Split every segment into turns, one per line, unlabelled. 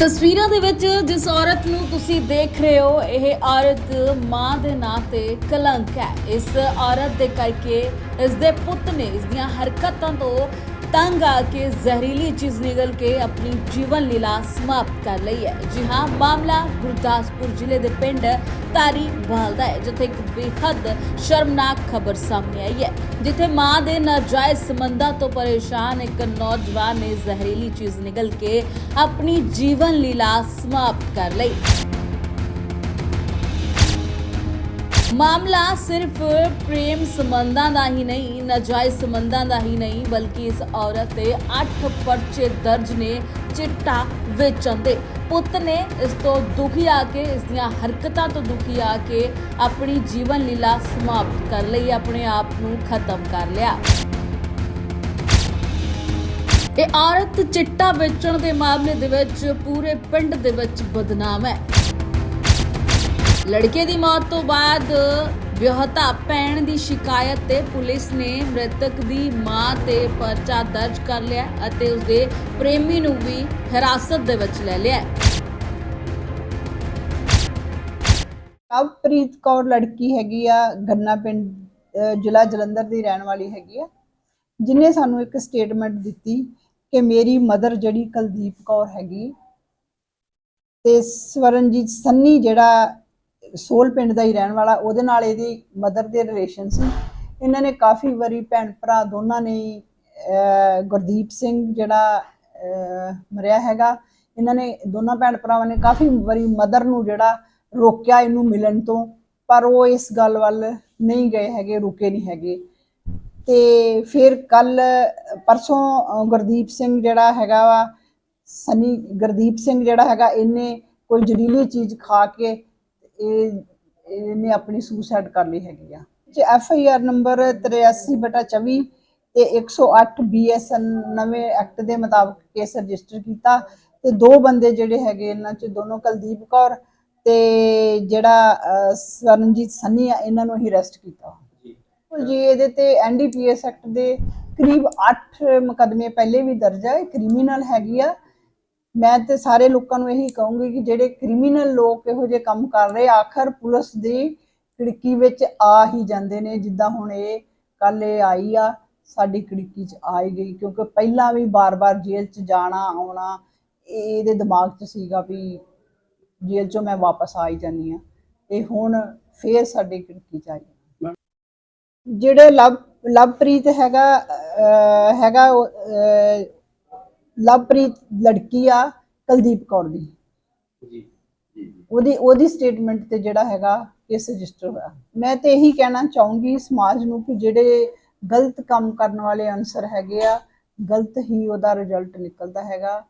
ਤਸਵੀਰਾਂ ਦੇ ਵਿੱਚ ਜਿਸ ਔਰਤ ਨੂੰ ਤੁਸੀਂ ਦੇਖ ਰਹੇ ਹੋ, ਇਹ ਔਰਤ ਮਾਂ ਦੇ ਨਾਂ ਤੇ ਕਲੰਕ ਹੈ। ਇਸ ਔਰਤ ਦੇ ਕਰਕੇ ਇਸ ਦੇ ਪੁੱਤ ਨੇ ਇਸ ਦੀਆਂ ਹਰਕਤਾਂ ਤੋਂ ਤੰਗ ਆ ਕੇ ਜ਼ਹਿਰੀਲੀ ਚੀਜ਼ ਨਿਗਲ ਕੇ ਆਪਣੀ ਜੀਵਨ ਲੀਲਾ ਸਮਾਪਤ ਕਰ ਲਈ ਹੈ ਜੀ ਹਾਂ ਮਾਮਲਾ ਗੁਰਦਾਸਪੁਰ ਜ਼ਿਲ੍ਹੇ ਦੇ ਪਿੰਡ ਤਾਰੀ ਬਹਾਲ ਦਾ ਹੈ ਜਿੱਥੇ ਇੱਕ ਬੇਹੱਦ ਸ਼ਰਮਨਾਕ ਖਬਰ ਸਾਹਮਣੇ ਆਈ ਹੈ ਜਿੱਥੇ ਮਾਂ ਦੇ ਨਾਜਾਇਜ਼ ਸੰਬੰਧਾਂ ਤੋਂ ਪਰੇਸ਼ਾਨ ਇੱਕ ਨੌਜਵਾਨ ਨੇ ਜ਼ਹਿਰੀਲੀ ਚੀਜ਼ ਨਿਗਲ ਕੇ ਆਪਣੀ ਜੀਵਨ ਲੀਲਾ ਸਮਾਪਤ ਕਰ ਲਈ ਮਾਮਲਾ ਸਿਰਫ ਪ੍ਰੇਮ ਸੰਬੰਧਾਂ ਦਾ ਹੀ ਨਹੀਂ, ਨਾਜਾਇਜ਼ ਸੰਬੰਧਾਂ ਦਾ ਹੀ ਨਹੀਂ, ਬਲਕਿ ਇਸ ਔਰਤ ਤੇ 8 ਪਰਚੇ ਦਰਜ ਨੇ ਚਿੱਟਾ ਵੇਚਣ ਦੇ। ਪੁੱਤ ਨੇ ਇਸ ਤੋਂ ਦੁਖੀ ਆ ਕੇ, ਇਸ ਦੀਆਂ ਹਰਕਤਾਂ ਤੋਂ ਦੁਖੀ ਆ ਕੇ ਆਪਣੀ ਜੀਵਨ ਲੀਲਾ ਸਮਾਪਤ ਕਰ ਲਈ, ਆਪਣੇ ਆਪ ਨੂੰ ਖਤਮ ਕਰ ਲਿਆ। ਇਹ ਔਰਤ ਚਿੱਟਾ ਵੇਚਣ ਦੇ ਮਾਮਲੇ ਦੇ ਵਿੱਚ ਪੂਰੇ ਪਿੰਡ ਦੇ ਵਿੱਚ ਬਦਨਾਮ ਹੈ। ਲੜਕੇ ਦੀ ਮੌਤ ਤੋਂ ਬਾਅਦ ਵਿਆਹਤਾ ਭੈਣ ਦੀ ਸ਼ਿਕਾਇਤ ਤੇ ਪੁਲਿਸ ਨੇ ਮ੍ਰਿਤਕ ਦੀ ਮਾਂ ਤੇ ਪਰਚਾ ਦਰਜ ਕਰ ਲਿਆ ਅਤੇ ਉਸਦੇ ਪ੍ਰੇਮੀ ਨੂੰ ਵੀ ਹਿਰਾਸਤ ਦੇ ਵਿੱਚ ਲੈ ਲਿਆ ਹੈ।
ਕੌਰ ਲੜਕੀ ਹੈਗੀ ਆ, ਗੰਨਾ ਪਿੰਡ ਅਹ ਜ਼ਿਲ੍ਹਾ ਜਲੰਧਰ ਦੀ ਰਹਿਣ ਵਾਲੀ ਹੈਗੀ ਆ, ਜਿਨੇ ਸਾਨੂੰ ਇੱਕ ਸਟੇਟਮੈਂਟ ਦਿੱਤੀ ਕਿ ਮੇਰੀ ਮਦਰ ਜਿਹੜੀ ਕੁਲਦੀਪ ਕੌਰ ਹੈਗੀ ਤੇ ਸਵਰਨਜੀਤ ਸੰਨੀ ਜਿਹੜਾ ਸੋਲ ਪਿੰਡ ਦਾ ਹੀ ਰਹਿਣ ਵਾਲਾ, ਉਹਦੇ ਨਾਲ ਇਹਦੀ ਮਦਰ ਦੇ ਰਿਲੇਸ਼ਨ ਸੀ। ਇਹਨਾਂ ਨੇ ਕਾਫੀ ਵਾਰੀ ਭੈਣ ਭਰਾ ਦੋਨਾਂ ਨੇ ਗੁਰਦੀਪ ਸਿੰਘ ਜਿਹੜਾ ਮਰਿਆ ਹੈਗਾ, ਇਹਨਾਂ ਨੇ ਦੋਨਾਂ ਭੈਣ ਭਰਾਵਾਂ ਨੇ ਕਾਫੀ ਵਾਰੀ ਮਦਰ ਨੂੰ ਜਿਹੜਾ ਰੋਕਿਆ ਇਹਨੂੰ ਮਿਲਣ ਤੋਂ, ਪਰ ਉਹ ਇਸ ਗੱਲ ਵੱਲ ਨਹੀਂ ਗਏ ਹੈਗੇ, ਰੁਕੇ ਨਹੀਂ ਹੈਗੇ। ਤੇ ਫਿਰ ਕੱਲ ਪਰਸੋਂ ਗੁਰਦੀਪ ਸਿੰਘ ਜਿਹੜਾ ਹੈਗਾ ਵਾ, ਸਨੀ, ਗੁਰਦੀਪ ਸਿੰਘ ਜਿਹੜਾ ਹੈਗਾ, ਇਹਨੇ ਕੋਈ ਜ਼ਹਿਰੀਲੀ ਚੀਜ਼ ਖਾ ਕੇ ਇਹ ਇਹਨੇ ਆਪਣੀ ਸੁਸਾਈਡ ਕਰ ਲਈ ਹੈਗੀ ਆ। ਜੇ ਐਫ ਆਈ ਆਰ ਨੰਬਰ 83/24 ਤੇ 108 ਬੀਐਸਐਨ ਨਵੇਂ ਐਕਟ ਦੇ ਮੁਤਾਬਕ ਕੇਸ ਰਜਿਸਟਰ ਕੀਤਾ ਤੇ ਦੋ ਬੰਦੇ ਜਿਹੜੇ ਹੈਗੇ ਇਹਨਾਂ ਚ ਦੋਨੋਂ ਕੁਲਦੀਪ ਕੌਰ ਤੇ ਜਿਹੜਾ ਅਹ, ਸਵਰਨਜੀਤ ਸੰਨੀ ਆ ਇਹਨਾਂ ਨੂੰ ਹੀ ਅਰੈਸਟ ਕੀਤਾ। ਜੀ। ਇਹਦੇ ਤੇ ਐਨਡੀਪੀਐਸ ਐਕਟ ਦੇ ਕਰੀਬ 8 ਮੁਕਦਮੇ ਪਹਿਲੇ ਵੀ ਦਰਜ ਹੈ ਕ੍ਰਿਮੀਨਲ ਹੈਗੀ ਆ। ਮੈਂ ਤੇ ਸਾਰੇ ਲੋਕਾਂ ਨੂੰ ਇਹੀ ਕਹੂੰਗੀ ਕਿ ਜਿਹੜੇ ਕ੍ਰਿਮੀਨਲ ਲੋਕ ਇਹੋ ਜਿਹੇ ਕੰਮ ਕਰ ਰਹੇ ਆਖਰ ਪੁਲਿਸ ਦੀ ਖਿੜਕੀ ਵਿੱਚ ਆ ਹੀ ਜਾਂਦੇ ਨੇ ਜਿੱਦਾਂ ਹੁਣ ਇਹ ਕੱਲ ਇਹ ਆਈ ਆ ਸਾਡੀ ਖਿੜਕੀ 'ਚ ਆਈ ਗਈ ਕਿਉਂਕਿ ਪਹਿਲਾਂ ਵੀ ਬਾਰ-ਬਾਰ ਜੇਲ੍ਹ 'ਚ ਜਾਣਾ ਆਉਣਾ ਇਹ ਇਹਦੇ ਦਿਮਾਗ 'ਚ ਸੀਗਾ ਵੀ ਜੇਲ੍ਹ 'ਚੋਂ ਮੈਂ ਵਾਪਸ ਆ ਹੀ ਜਾਨੀ ਆ ਤੇ ਹੁਣ ਫੇਰ ਸਾਡੀ ਖਿੜਕੀ 'ਚ ਆਈ। ਜਿਹੜੇ ਲਵ ਲਵਪ੍ਰੀਤ ਹੈਗਾ ਅਹ, ਹੈਗਾ ਅਹ, ਲਵਪ੍ਰੀਤ ਲੜਕੀ ਆ ਕੁਲਦੀਪ ਕੌਰ ਦੀ।
ਜੀ
ਉਹਦੀ ਉਹਦੀ ਸਟੇਟਮੈਂਟ ਤੇ ਜਿਹੜਾ ਹੈਗਾ ਕੇਸ ਰਜਿਸਟਰ ਹੋਇਆ। ਮੈਂ ਤੇ ਇਹੀ ਕਹਿਣਾ ਚਾਹੂੰਗੀ ਸਮਾਜ ਨੂੰ ਕਿ ਜਿਹੜੇ ਗਲਤ ਕੰਮ ਕਰਨ ਵਾਲੇ ਅਨਸਰ ਹੈਗੇ ਆ ਗਲਤ ਹੀ ਉਹਦਾ ਰਿਜ਼ਲਟ ਨਿਕਲਦਾ ਹੈਗਾ।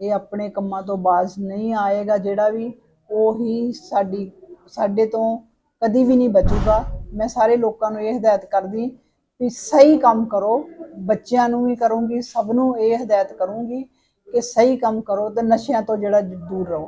ਇਹ ਆਪਣੇ ਕੰਮਾਂ ਤੋਂ ਬਾਜ਼ ਨਹੀਂ ਆਏਗਾ ਜਿਹੜਾ ਵੀ ਉਹੀ ਸਾਡੀ ਸਾਡੇ ਤੋਂ ਕਦੀ ਵੀ ਨਹੀਂ ਬਚੂਗਾ। ਮੈਂ ਸਾਰੇ ਲੋਕਾਂ ਨੂੰ ਇਹ ਹਦਾਇਤ ਕਰਦੀ ਵੀ ਸਹੀ ਕੰਮ ਕਰੋ ਬੱਚਿਆਂ ਨੂੰ ਵੀ ਕਰੂੰਗੀ, ਸਭ ਨੂੰ ਇਹ ਹਦਾਇਤ ਕਰੂੰਗੀ ਕਿ ਸਹੀ ਕੰਮ ਕਰੋ ਤੇ ਨਸ਼ਿਆਂ ਤੋਂ ਜਿਹੜਾ ਦੂਰ ਰਹੋ।